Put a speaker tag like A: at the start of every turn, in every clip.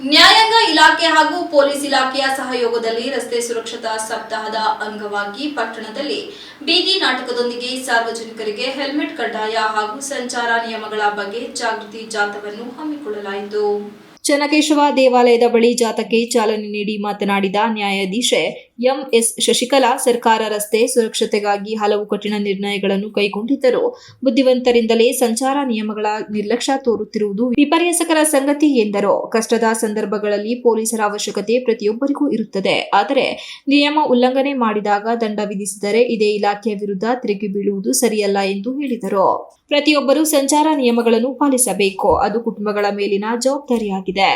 A: ನ್ಯಾಯಾಂಗ ಇಲಾಖೆ ಹಾಗೂ ಪೊಲೀಸ್ ಇಲಾಖೆಯ ಸಹಯೋಗದಲ್ಲಿ ರಸ್ತೆ ಸುರಕ್ಷತಾ ಸಪ್ತಾಹದ ಅಂಗವಾಗಿ ಪಟ್ಟಣದಲ್ಲಿ ಬೀದಿ ನಾಟಕದೊಂದಿಗೆ ಸಾರ್ವಜನಿಕರಿಗೆ ಹೆಲ್ಮೆಟ್ ಕಡ್ಡಾಯ ಹಾಗೂ ಸಂಚಾರ ನಿಯಮಗಳ ಬಗ್ಗೆ ಜಾಗೃತಿ ಜಾಥವನ್ನು ಹಮ್ಮಿಕೊಳ್ಳಲಾಯಿತು. ಚನ್ನಕೇಶವ ದೇವಾಲಯದ ಬಳಿ ಜಾಥಾಕ್ಕೆ ಚಾಲನೆ ನೀಡಿ ಮಾತನಾಡಿದ ನ್ಯಾಯಾಧೀಶೆ ಎಂಎಸ್ ಶಶಿಕಲಾ, ಸರ್ಕಾರ ರಸ್ತೆ ಸುರಕ್ಷತೆಗಾಗಿ ಹಲವು ಕಠಿಣ ನಿರ್ಣಯಗಳನ್ನು ಕೈಗೊಂಡಿದ್ದರೂ ಬುದ್ಧಿವಂತರಿಂದಲೇ ಸಂಚಾರ ನಿಯಮಗಳ ನಿರ್ಲಕ್ಷ್ಯ ತೋರುತ್ತಿರುವುದು ವಿಪರ್ಯಾಸಕರ ಸಂಗತಿ ಎಂದರು. ಕಷ್ಟದ ಸಂದರ್ಭಗಳಲ್ಲಿ ಪೊಲೀಸರ ಅವಶ್ಯಕತೆ ಪ್ರತಿಯೊಬ್ಬರಿಗೂ ಇರುತ್ತದೆ. ಆದರೆ ನಿಯಮ ಉಲ್ಲಂಘನೆ ಮಾಡಿದಾಗ ದಂಡ ವಿಧಿಸಿದರೆ ಇದೇ ಇಲಾಖೆಯ ವಿರುದ್ಧ ತಿರುಗಿ ಬೀಳುವುದು ಸರಿಯಲ್ಲ ಎಂದು ಹೇಳಿದರು. ಪ್ರತಿಯೊಬ್ಬರೂ ಸಂಚಾರ ನಿಯಮಗಳನ್ನು ಪಾಲಿಸಬೇಕು. ಅದು ಕುಟುಂಬಗಳ ಮೇಲಿನ ಜವಾಬ್ದಾರಿಯಾಗಿದೆ.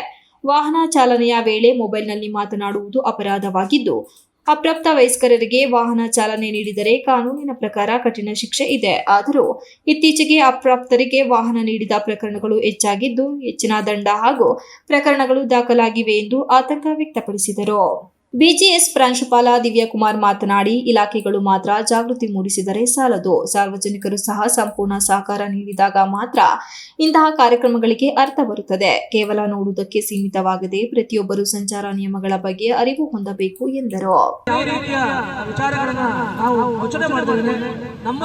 A: ವಾಹನ ಚಾಲನೆಯ ವೇಳೆ ಮೊಬೈಲ್ನಲ್ಲಿ ಮಾತನಾಡುವುದು ಅಪರಾಧವಾಗಿದ್ದು, ಅಪ್ರಾಪ್ತ ವಯಸ್ಕರರಿಗೆ ವಾಹನ ಚಾಲನೆ ನೀಡಿದರೆ ಕಾನೂನಿನ ಪ್ರಕಾರ ಕಠಿಣ ಶಿಕ್ಷೆ ಇದೆ. ಆದರೂ, ಇತ್ತೀಚೆಗೆ ಅಪ್ರಾಪ್ತರಿಗೆ ವಾಹನ ನೀಡಿದ ಪ್ರಕರಣಗಳು ಹೆಚ್ಚಾಗಿದ್ದು, ಹೆಚ್ಚಿನ ದಂಡ ಹಾಗೂ ಪ್ರಕರಣಗಳು ದಾಖಲಾಗಿವೆ ಎಂದು ಆತಂಕ ವ್ಯಕ್ತಪಡಿಸಿದರು. ಬಿಜಿಎಸ್ ಪ್ರಾಂಶುಪಾಲ ದಿವ್ಯಕುಮಾರ್ ಮಾತನಾಡಿ, ಇಲಾಖೆಗಳು ಮಾತ್ರ ಜಾಗೃತಿ ಮೂಡಿಸಿದರೆ ಸಾಲದು. ಸಾರ್ವಜನಿಕರು ಸಹ ಸಂಪೂರ್ಣ ಸಹಕಾರ ನೀಡಿದಾಗ ಮಾತ್ರ ಇಂತಹ ಕಾರ್ಯಕ್ರಮಗಳಿಗೆ ಅರ್ಥ ಬರುತ್ತದೆ. ಕೇವಲ ನೋಡುವುದಕ್ಕೆ ಸೀಮಿತವಾಗದೆ ಪ್ರತಿಯೊಬ್ಬರು ಸಂಚಾರ ನಿಯಮಗಳ ಬಗ್ಗೆ ಅರಿವು ಹೊಂದಬೇಕು ಎಂದರು.
B: ನಮ್ಮ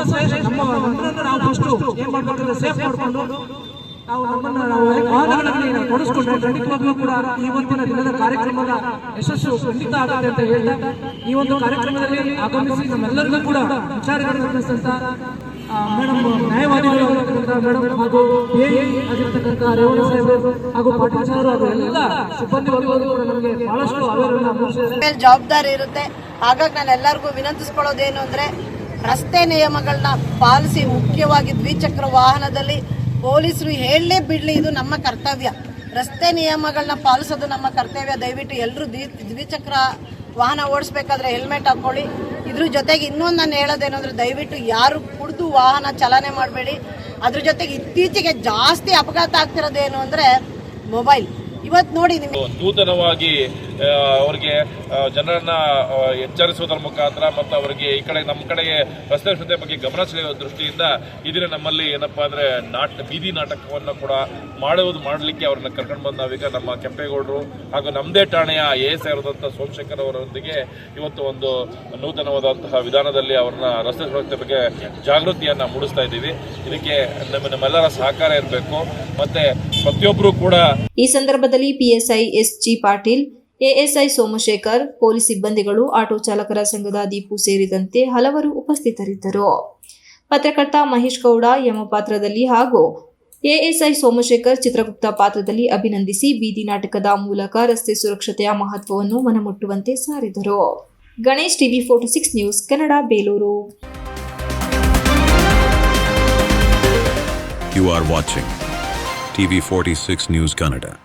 B: ನಾವು ನಮ್ಮನ್ನ ನಾವು ವಾಹನಗಳಲ್ಲಿ ನಾವು ತೊಡಗಿಸ್ಕೊಂಡ್ರೆ ಖಂಡಿತವಾಗ್ಲೂ ಕೂಡ ಒಂದಿನ ದಿನದ ಕಾರ್ಯಕ್ರಮದ ಯಶಸ್ಸು ಖಂಡಿತ ಆಗುತ್ತೆ ಅಂತ ಹೇಳ್ತಾ ಈ ಒಂದು ಕಾರ್ಯಕ್ರಮದಲ್ಲಿ ಆಗಮಿಸಿ ನಮ್ಮೆಲ್ಲರಿಗೂ ಕೂಡ ವಿಚಾರಗಳನ್ನು ತಿಳಿಸಿದಂತ ಮೇಡಮ್ ನ್ಯಾಯವಾದಿಗಳು ಮೇಡಮ್ ಹಾಗೂ ಆಗಿರ್ತಕ್ಕಂಥ ರೇವಣ್ಣ ಸಾಹೇಬರು ಹಾಗೂ ಪಾಟೀಲ್ ಸಾಹೇಬರು ಹಾಗೂ ಎಲ್ಲ ಸಿಬ್ಬಂದಿ ವರ್ಗಗಳು ಕೂಡ ನಮಗೆ ಬಹಳಷ್ಟು ಅವೇರನ್ನ
C: ಜವಾಬ್ದಾರಿ ಇರುತ್ತೆ. ಹಾಗಾಗಿ ನಾನು ಎಲ್ಲರಿಗೂ ವಿನಂತಿಸ್ಕೊಳ್ಳೋದೇನು ಅಂದ್ರೆ ರಸ್ತೆ ನಿಯಮಗಳನ್ನ ಪಾಲಿಸಿ ಮುಖ್ಯವಾಗಿ ದ್ವಿಚಕ್ರ ವಾಹನದಲ್ಲಿ ಪೊಲೀಸರು ಹೇಳಲೇ ಬಿಡಲಿ, ಇದು ನಮ್ಮ ಕರ್ತವ್ಯ. ರಸ್ತೆ ನಿಯಮಗಳನ್ನ ಪಾಲಿಸೋದು ನಮ್ಮ ಕರ್ತವ್ಯ. ದಯವಿಟ್ಟು ಎಲ್ಲರೂ ದ್ವಿ, ದ್ವಿಚಕ್ರ ವಾಹನ ಓಡಿಸ್ಬೇಕಾದ್ರೆ ಹೆಲ್ಮೆಟ್ ಹಾಕ್ಕೊಳ್ಳಿ. ಇದ್ರ ಜೊತೆಗೆ ಇನ್ನೊಂದು ನಾನು ಹೇಳೋದೇನು ಅಂದರೆ, ದಯವಿಟ್ಟು ಯಾರು ಕುಡಿದು ವಾಹನ ಚಲನೆ ಮಾಡಬೇಡಿ. ಅದ್ರ ಜೊತೆಗೆ ಇತ್ತೀಚೆಗೆ ಜಾಸ್ತಿ ಅಪಘಾತ ಆಗ್ತಿರೋದೇನು ಅಂದರೆ, ಮೊಬೈಲ್. ಇವತ್ತು ನೋಡಿ ನಿಮಗೆ
D: ನೂತನವಾಗಿ ಅವ್ರಿಗೆ ಜನರನ್ನ ಎಚ್ಚರಿಸುವುದರ ಮುಖಾಂತರ ಮತ್ತು ಅವರಿಗೆ ಈ ಕಡೆ, ನಮ್ಮ ಕಡೆಗೆ ರಸ್ತೆ ಸುರಕ್ಷತೆ ಬಗ್ಗೆ ಗಮನ ಸೆಳೆಯುವ ದೃಷ್ಟಿಯಿಂದ ಇದನ್ನ ನಮ್ಮಲ್ಲಿ ಏನಪ್ಪಾ ಅಂದ್ರೆ ನಾಟ, ಬೀದಿ ನಾಟಕವನ್ನು ಕೂಡ ಮಾಡುವುದು, ಮಾಡಲಿಕ್ಕೆ ಅವ್ರನ್ನ ಕರ್ಕೊಂಡು ಬಂದ ನಾವೀಗ ನಮ್ಮ ಕೆಂಪೇಗೌಡರು ಹಾಗೂ ನಮ್ಮದೇ ಠಾಣೆಯ ಎ ಎಸ್ ಆಗಿರುವಂತಹ ಸೋಮಶೇಖರ್ ಅವರೊಂದಿಗೆ ಇವತ್ತು ಒಂದು ನೂತನವಾದಂತಹ ವಿಧಾನದಲ್ಲಿ ಅವ್ರನ್ನ ರಸ್ತೆ ಸುರಕ್ಷತೆ ಬಗ್ಗೆ ಜಾಗೃತಿಯನ್ನ ಮೂಡಿಸ್ತಾ ಇದ್ದೀವಿ. ಇದಕ್ಕೆ ನಮ್ಮ, ನಮ್ಮೆಲ್ಲರ ಸಹಕಾರ ಇರಬೇಕು. ಮತ್ತೆ ಪ್ರತಿಯೊಬ್ಬರು ಕೂಡ
A: ಈ ಸಂದರ್ಭದಲ್ಲಿ PSI SG Patil ASI Somashekar, police ಸಿಬ್ಬಂದಿಗಳು, ಆಟೋ ಚಾಲಕರ ಸಂಘದ ದೀಪು ಸೇರಿದಂತೆ ಹಲವರು ಉಪಸ್ಥಿತರಿದ್ದರು. ಪತ್ರಕರ್ತ ಮಹೇಶ್ ಗೌಡ ಎಂಬ ಪಾತ್ರದಲ್ಲಿ ಹಾಗೂ ಎಎಸ್ಐ ಸೋಮಶೇಖರ್ ಚಿತ್ರಗುಪ್ತ ಪಾತ್ರದಲ್ಲಿ ಅಭಿನಂದಿಸಿ ಬೀದಿ ನಾಟಕದ ಮೂಲಕ ರಸ್ತೆ ಸುರಕ್ಷತೆಯ ಮಹತ್ವವನ್ನು ಮನಮುಟ್ಟುವಂತೆ ಸಾರಿದರು. Ganesh TV forty six news, Kannada, Belur.
E: You are watching TV46 News Kannada.